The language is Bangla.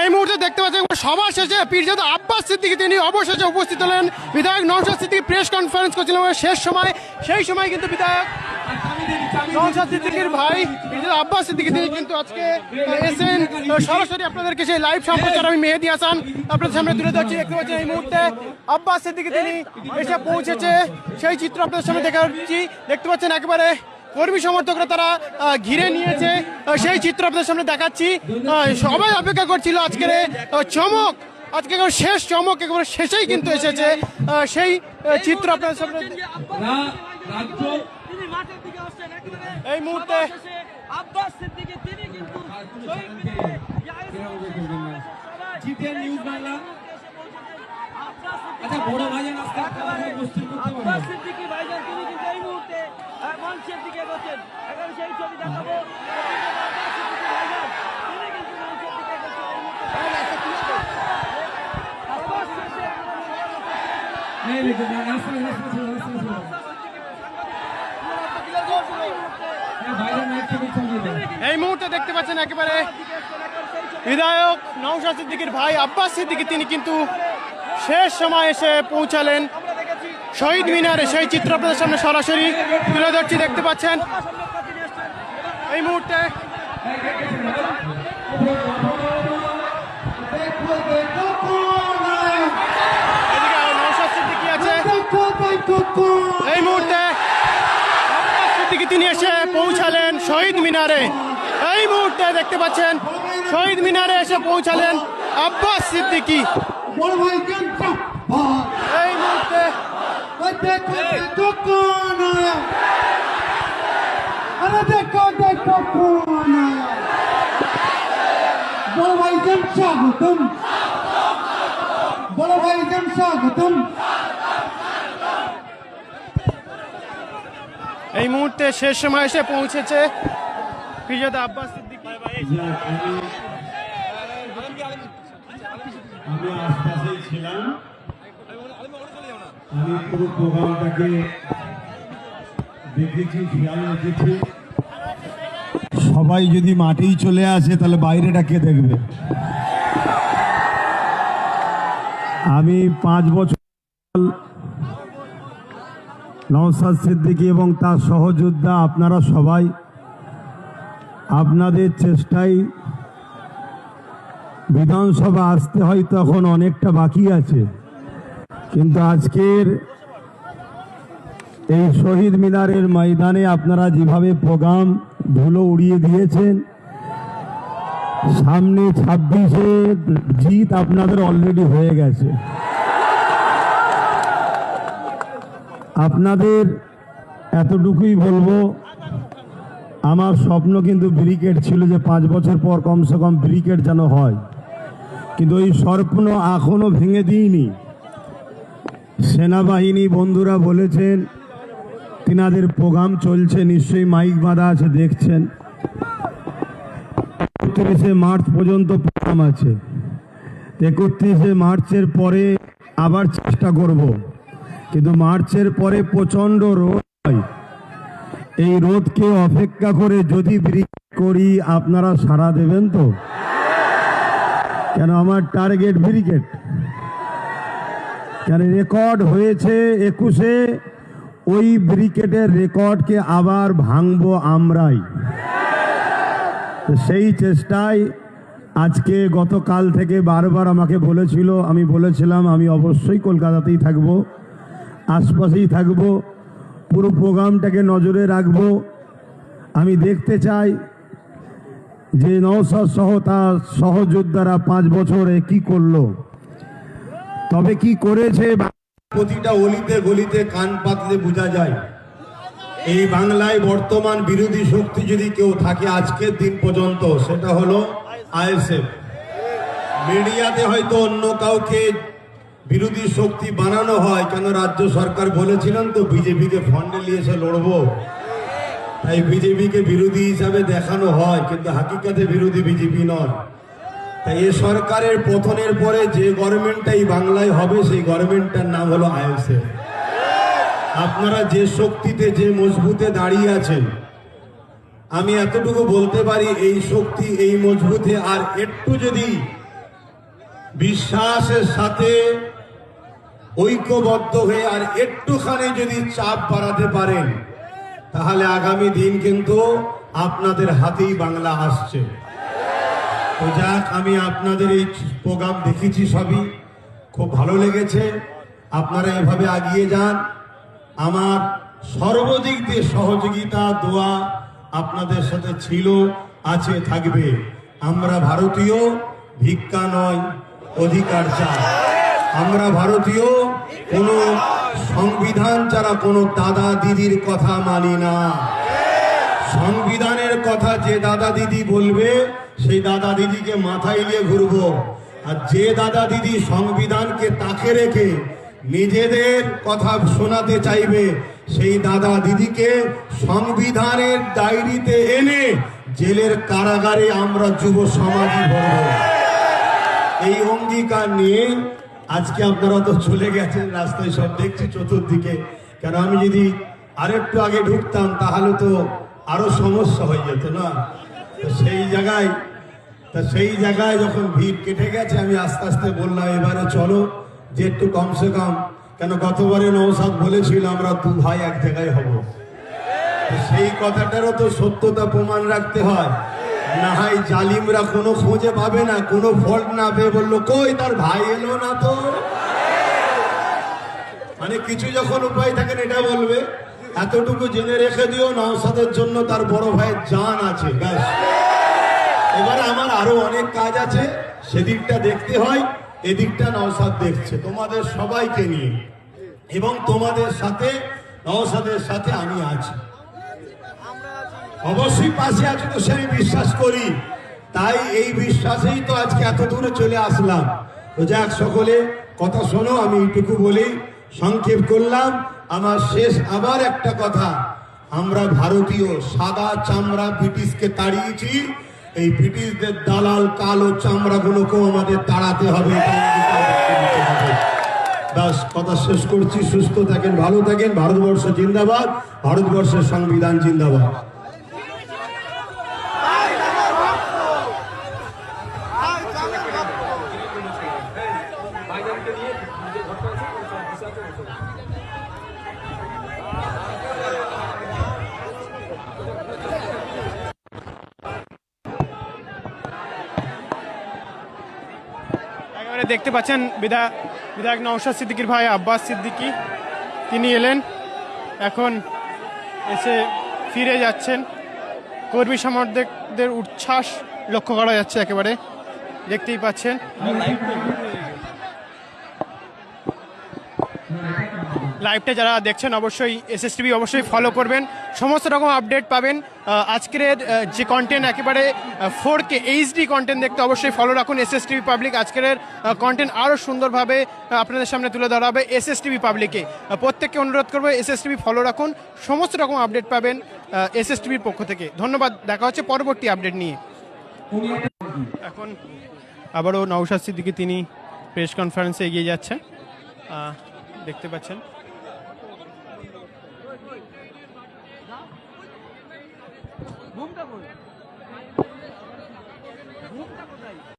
এই মুহূর্তে দেখতে পাচ্ছেন সবার শেষে পীরজাদা আব্বাস সিদ্দিকী তিনি অবশেষে উপস্থিত হলেন। বিধায়ক নৌশাদ সিদ্দিকী প্রেস কনফারেন্স করছিলেন শেষ সময়, সেই সময় কিন্তু বিধায়ক নৌশাদ সিদ্দিকীর ভাই, পীরজাদা আব্বাস সিদ্দিকী তিনি কিন্তু আজকে এসেন সরাসরি আপনাদেরকে সেই লাইভ সম্প্রচার আমি মেহেদি হাসান আপনাদের সামনে তুলে ধরছি। দেখতে পাচ্ছেন এই মুহূর্তে আব্বাস সিদ্দিকী তিনি এসে পৌঁছেছে। সেই চিত্র আপনাদের সামনে দেখা যাচ্ছি দেখতে পাচ্ছেন একেবারে কর্মী সমর্থকরা তারা ঘিরে নিয়েছে। সেই চিত্র আপনাদের সামনে দেখাচ্ছি। সবাই অপেক্ষা করছিল আজকের চমক। আজকে একেবারে শেষ চমক একেবারে শেষেই কিন্তু এসেছে। সেই চিত্র আপনাদের সামনে এই মুহূর্তে আব্বাস সিদ্দিকী তিনি কিন্তু শহীদ মিনারে সবাই জিতেন নিউজ বাংলা। আচ্ছা বড় ভাইজান আজকে করতে আব্বাস সিদ্দিকী ভাইজান তিনি কিন্তু এই মুহূর্তে মঞ্চের দিকে এখানে সেই ছবি দেখাবো। দিকে এই মুহূর্তে দেখতে পাচ্ছেন একেবারে বিধায়ক নৌশাদ সিদ্দিকীর ভাই আব্বাস সিদ্দিকী। তিনি কিন্তু শেষ সময় এসে পৌঁছালেন। শহীদ মিনারে সেই চিত্র আপনাদের সামনে সরাসরি তুলে ধরছি, দেখতে পাচ্ছেন। এই মুহূর্তে এই মুহূর্তে সিদ্দিকী তিনি এসে পৌঁছালেন শহীদ মিনারে। এই মুহূর্তে দেখতে পাচ্ছেন, শহীদ মিনারে এসে পৌঁছালেন আব্বাস সিদ্দিকী বড় ভাই কেমন ভাই এই মুহূর্তে ওই দেখো দেখো কোন আরে দেখো দেখো কোন বড় ভাই কেম স্বাগতম। বড় স্বাগতম। এই মুহূর্তে শেষ সময় এসে পৌঁছেছে ফিজাদা আব্বাস সিদ্দিকী। আমি আশপাশেই ছিলাম। আমি পুরো প্রোগ্রামটাকে দেখেছি, খেয়াল রেখেছি। সবাই যদি মাঠেই চলে আসে, তাহলে বাইরেটা কে দেখবে? আমি পাঁচ বছর নওসাদ সিদ্দিকী এবং তার সহযোদ্ধা, আপনারা সবাই আপনাদের চেষ্টায় বিধানসভা আসতে হয়তো এখন অনেকটা বাকি আছে। কিন্তু আজকের এই শহীদ মিনারের ময়দানে আপনারা যেভাবে প্রোগ্রাম ধুলো উড়িয়ে দিয়েছেন, সামনে ছাব্বিশে জিত আপনাদের অলরেডি হয়ে গেছে। আপনাদের এতটুকুই বলব, আমার স্বপ্ন কিন্তু ব্রিকেট ছিল যে পাঁচ বছর পর কমসে কম ব্রিকেট যেন হয়। কিন্তু ওই স্বপ্ন এখনও ভেঙে দিইনি। সেনাবাহিনী বন্ধুরা বলেছেন, তিনাদের প্রোগ্রাম চলছে, নিশ্চয়ই মাইক বাঁধা আছে, দেখছেন। একত্রিশে মার্চ পর্যন্ত প্রোগ্রাম আছে। একত্রিশে মার্চের পরে আবার চেষ্টা করব। কিন্তু মার্চের পরে প্রচণ্ড রোদ হয়। এই রোদকে অপেক্ষা করে যদি করি, আপনারা সাড়া দেবেন তো? কেন, আমার টার্গেট ব্রিকেট কেন রেকর্ড হয়েছে একুশে, ওই ব্রিকেটের রেকর্ডকে আবার ভাঙবো আমরাই। সেই চেষ্টায় আজকে গতকাল থেকে বারবার আমাকে বলেছিল, আমি বলেছিলাম, আমি অবশ্যই কলকাতাতেই থাকব, আশপাশেই থাকব, পুরো প্রোগ্রামটাকে নজরে রাখব। আমি দেখতে চাই যে নৌসাদ সহ তার সহযোদ্ধারা পাঁচ বছরে কি করল। তবে কি করেছে প্রতিটা অলিতে গলিতে কান পাতলে বোঝা যায়। এই বাংলায় বর্তমান বিরোধী শক্তি যদি কেউ থাকে আজকের দিন পর্যন্ত, সেটা হলো আইএসএফ। মিডিয়াতে হয়তো অন্য কাউকে বিরোধী শক্তি বানানো হয়, কেন রাজ্য সরকার বলেছিলেন তো, বিজেপিকে ফন্ডে এসে লড়বো। তাই বিজেপিকে বিরোধী হিসাবে দেখানো হয়, কিন্তু হাকিকাতে বিরোধী বিজেপি নয়। তাই এ সরকারের পতনের পরে যে গভর্নমেন্টটা এই বাংলায় হবে, সেই গভর্নমেন্টটার নাম হলো আইএসএফ। আপনারা যে শক্তিতে, যে মজবুতে দাঁড়িয়ে আছেন, আমি এতটুকু বলতে পারি, এই শক্তি, এই মজবুতে আর একটু যদি বিশ্বাসের সাথে ঐক্যবদ্ধ হয়ে আর একটুখানি যদি চাপ বাড়াতে পারেন, তাহলে আগামী দিন কিন্তু আপনাদের হাতেই বাংলা আসছে। তো যাক, আমি আপনাদের এই প্রোগ্রাম দেখেছি সবই। খুব ভালো লেগেছে। আপনারা এভাবে এগিয়ে যান। আমার সর্বদিক দিয়ে সহযোগিতা, দোয়া আপনাদের সাথে ছিল, আছে, থাকবে। আমরা ভারতীয়, ভিক্ষা নয়, অধিকার চাই। আমরা ভারতীয়, কোনো সংবিধান ছাড়া কোনো দাদা দিদির কথা মানি না। সংবিধানের কথা যে দাদা দিদি বলবে, সেই দাদা দিদিকে মাথায় নিয়ে ঘুরবো। আর যে দাদা দিদি সংবিধানকে তাকে রেখে নিজেদের কথা শোনাতে চাইবে, সেই দাদা দিদিকে সংবিধানের ডায়েরিতে এনে জেলের কারাগারে আমরা যুব সমাজই ভরব এই অঙ্গীকার নিয়ে আজকে আপনারা তো চলে গেছেন রাস্তায় সব দেখছি চতুর্দিকে। কেন আমি যদি আরেকটু আগে ঢুকতাম, তাহলে তো আরও সমস্যা হয়ে যেত না? তো সেই জায়গায়, তা সেই জায়গায় যখন ভিড় কেটে গেছে, আমি আস্তে আস্তে বললাম, এবারে চলো, যে একটু কমসে কম। কেন গতবারে নৌসাদ বলেছিল, আমরা দু ভাই এক জায়গায় হব। সেই কথাটারও তো সত্যতা প্রমাণ রাখতে হয়। না হয় জালিমরা কোনো খোঁজে পাবে না, কোনো ফল্ট না পেয়ে বলল, কই তার ভাই এলো না তো? মানে কিছু যখন উপায় থাকেন এটা বলবে। এতটুকু জেনে রেখে দিও নওসাদের জন্য তার বড় ভাইয়ের জান আছে, ব্যাস। এবারে আমার আরও অনেক কাজ আছে, সেদিকটা দেখতে হয়, এদিকটা নওসাদ দেখছে, তোমাদের সবাইকে নিয়ে। এবং তোমাদের সাথে নওসাদের সাথে আমি আছি। অবশ্যই পাশে আছে তো সে আমি বিশ্বাস করি। তাই এই বিশ্বাসেই তো আজকে এত দূরে চলে আসলাম। তো যাক, সকলে, কথা শোনো, আমি এইটুকু বলি, সংক্ষেপ করলাম। আমার শেষ আবার একটা কথা। আমরা ভারতীয় সাদা চামড়া ব্রিটিশকে তাড়িয়েছি। এই ব্রিটিশদের দালাল কালো চামড়াগুলোকেও আমাদের তাড়াতে হবে। ব্যাস, কথা শেষ করছি। সুস্থ থাকেন, ভালো থাকেন। ভারতবর্ষ জিন্দাবাদ, ভারতবর্ষের সংবিধান জিন্দাবাদ ভাইজানকে নিয়ে যে ঘরটা আছে ওই সব বিষয় আছে, ওই সব। একেবারে দেখতে পাচ্ছেন বিধায়ক বিধায়ক নৌশাদ সিদ্দিকির ভাই আব্বাস সিদ্দিকি। তিনি এলেন। এখন এসে ফিরে যাচ্ছেন। কর্মী সমর্থকদের উচ্ছ্বাস লক্ষ্য করা যাচ্ছে একেবারে। দেখতেই পাচ্ছেন। লাইভটা যারা দেখছেন, অবশ্যই এসএসটিভি অবশ্যই ফলো করবেন। সমস্ত রকম আপডেট পাবেন। আজকের যে কন্টেন্ট একেবারে ফোর কে এইচডি কন্টেন্ট দেখতে অবশ্যই ফলো রাখুন এসএসটিভি পাবলিক আজকের কন্টেন্ট আরও সুন্দরভাবে আপনাদের সামনে তুলে ধরা হবে এসএসটিভি পাবলিকে প্রত্যেককে অনুরোধ করব এসএসটিভি ফলো রাখুন। সমস্ত রকম আপডেট পাবেন এসএসটিভির পক্ষ থেকে। ধন্যবাদ, দেখা হচ্ছে পরবর্তী আপডেট নিয়ে। এখন আবারও নওশাদ সিদ্দিকি তিনি প্রেস কনফারেন্সে এগিয়ে যাচ্ছেন। দেখতে পাচ্ছেন।